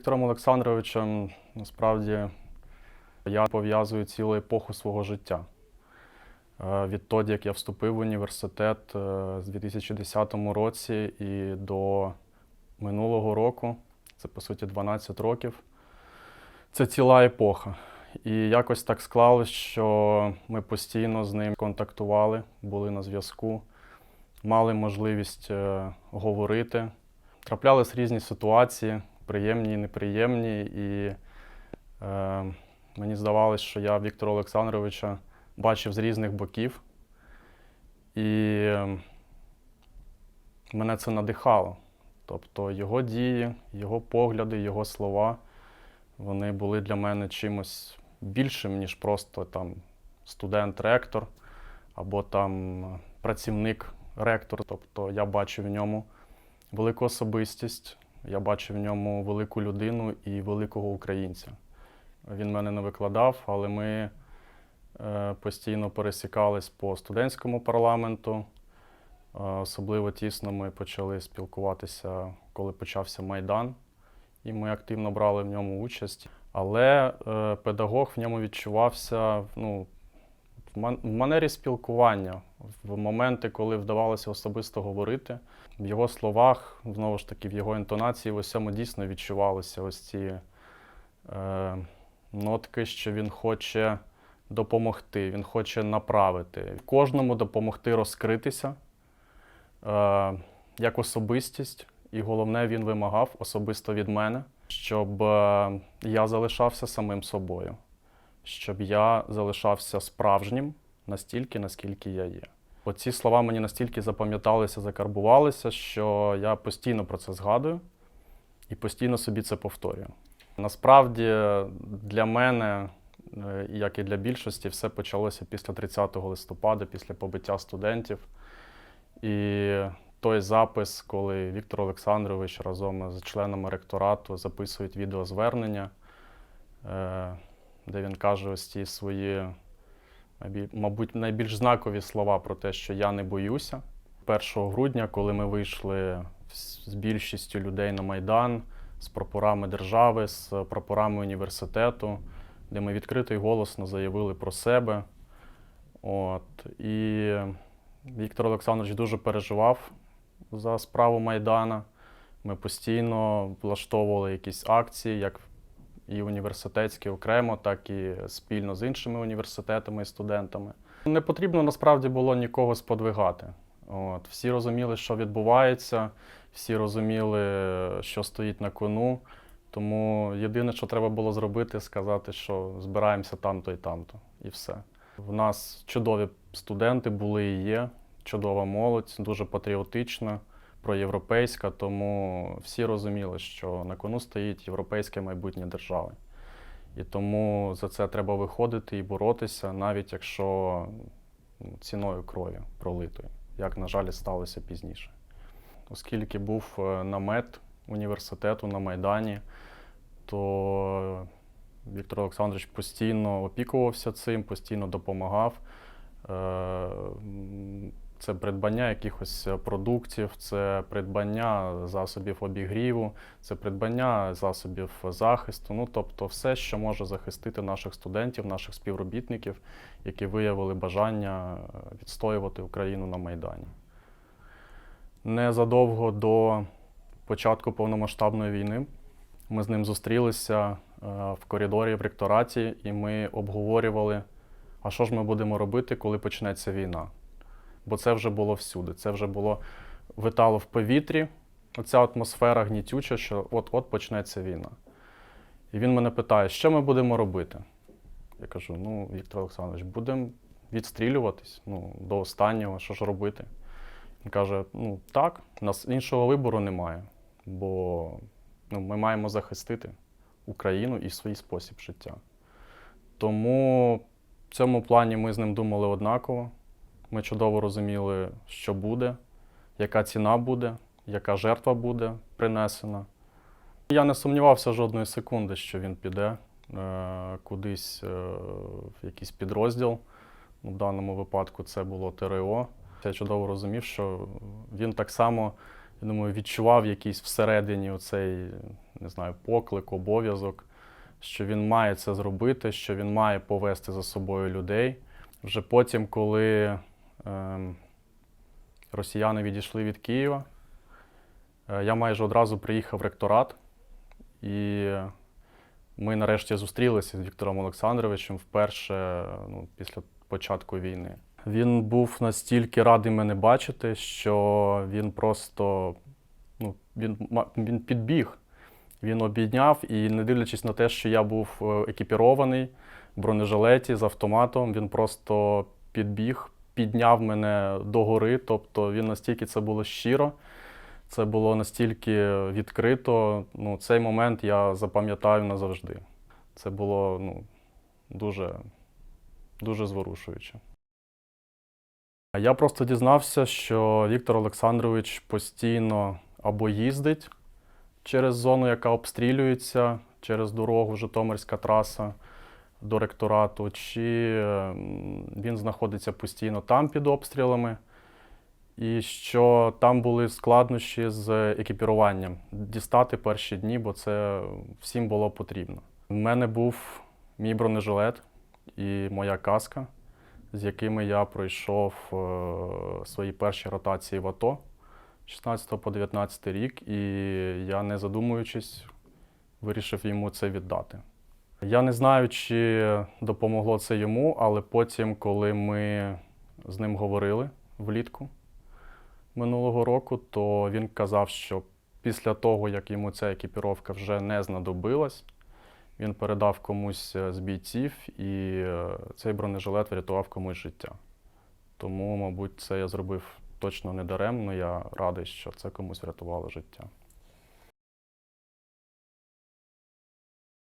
Віктором Олександровичем насправді я пов'язую цілу епоху свого життя. Е, Відтоді, як я вступив в університет е, з 2010 році і до минулого року, це по суті 12 років, це ціла епоха. І якось так склалось, що ми постійно з ним контактували, були на зв'язку, мали можливість е, говорити. Траплялись різні ситуації, приємні неприємні. І е, мені здавалось, що я Віктора Олександровича бачив з різних боків. І мене це надихало. Тобто його дії, його погляди, його слова, вони були для мене чимось більшим, ніж просто там студент-ректор або там працівник ректор. Тобто я бачив в ньому велику особистість, я бачив в ньому велику людину і великого українця. Він мене не викладав, але ми е, постійно пересікались по студентському парламенту. Е, Особливо тісно ми почали спілкуватися, коли почався Майдан, і ми активно брали в ньому участь. Але е, педагог в ньому відчувався ну, в манері спілкування, в моменти, коли вдавалося особисто говорити. В його словах, знову ж таки, в його інтонації, в усьому дійсно відчувалися ось ці е, нотки, що він хоче допомогти, він хоче направити, кожному допомогти розкритися е, як особистість, і головне, він вимагав особисто від мене, щоб е, я залишався самим собою, щоб я залишався справжнім настільки, наскільки я є. Оці слова мені настільки запам'яталися, закарбувалися, що я постійно про це згадую і постійно собі це повторюю. Насправді, для мене, е, як і для більшості, все почалося після 30 листопада, після побиття студентів. І той запис, коли Віктор Олександрович разом з членами ректорату записують відеозвернення, е, де він каже ось ті свої, мабуть, найбільш знакові слова про те, що я не боюся. 1 грудня, коли ми вийшли з більшістю людей на Майдан, з прапорами держави, з прапорами університету, де ми відкрито і голосно заявили про себе. От. І Віктор Олександрович дуже переживав за справу Майдана. Ми постійно влаштовували якісь акції, як і університетські окремо, так і спільно з іншими університетами і студентами. Не потрібно насправді було нікого сподвигати. От. Всі розуміли, що відбувається, всі розуміли, що стоїть на кону. Тому єдине, що треба було зробити, сказати, що збираємося там-то і там-то, і все. В нас чудові студенти були і є, чудова молодь, дуже патріотична, проєвропейська, тому всі розуміли, що на кону стоїть європейське майбутнє держави. І тому за це треба виходити і боротися, навіть якщо ну, ціною крові пролитої, як, на жаль, сталося пізніше. Оскільки був е, намет університету на Майдані, то Віктор Олександрович постійно опікувався цим, постійно допомагав. Е, Це придбання якихось продуктів, це придбання засобів обігріву, це придбання засобів захисту. Ну, тобто, все, що може захистити наших студентів, наших співробітників, які виявили бажання е, відстоювати Україну на Майдані. Незадовго до початку повномасштабної війни ми з ним зустрілися е, в коридорі в ректораті, і ми обговорювали, а що ж ми будемо робити, коли почнеться війна. Бо це вже було всюди. Це вже було витало в повітрі, оця атмосфера гнітюча, що от-от почнеться війна. І він мене питає, що ми будемо робити? Я кажу: ну, Віктор Олександрович, будемо відстрілюватись ну, до останнього, що ж робити? Він каже: ну так, у нас іншого вибору немає, бо ну, ми маємо захистити Україну і свій спосіб життя. Тому в цьому плані ми з ним думали однаково. Ми чудово розуміли, що буде, яка ціна буде, яка жертва буде принесена. Я не сумнівався жодної секунди, що він піде е, кудись е, в якийсь підрозділ. У даному випадку це було ТРО. Я чудово розумів, що він так само, я думаю, відчував якийсь всередині оцей не знаю, поклик, обов'язок, що він має це зробити, що він має повести за собою людей. Вже потім, коли росіяни відійшли від Києва, е, я майже одразу приїхав в ректорат, і ми нарешті зустрілися з Віктором Олександровичем вперше ну, після початку війни. Він був настільки радий мене бачити, що він просто ну, він, він підбіг. Він обійняв і, не дивлячись на те, що я був е, екіпірований в бронежилеті з автоматом, він просто підбіг, підняв мене догори. Тобто він настільки це було щиро, це було настільки відкрито. Ну, цей момент я запам'ятаю назавжди. Це було ну, дуже, дуже зворушуюче. Я просто дізнався, що Віктор Олександрович постійно або їздить через зону, яка обстрілюється, через дорогу, Житомирська траса до ректорату, чи він знаходиться постійно там під обстрілами, і що там були складнощі з екіпіруванням. Дістати перші дні, бо це всім було потрібно. У мене був мій бронежилет і моя каска, з якими я пройшов е, свої перші ротації в АТО. 16 по 19 рік, і я, не задумуючись, вирішив йому це віддати. Я не знаю, чи допомогло це йому, але потім, коли ми з ним говорили влітку минулого року, то він казав, що після того, як йому ця екіпіровка вже не знадобилась, він передав комусь з бійців, і е, цей бронежилет врятував комусь життя. Тому, мабуть, це я зробив точно не даремно. Я радий, що це комусь врятувало життя.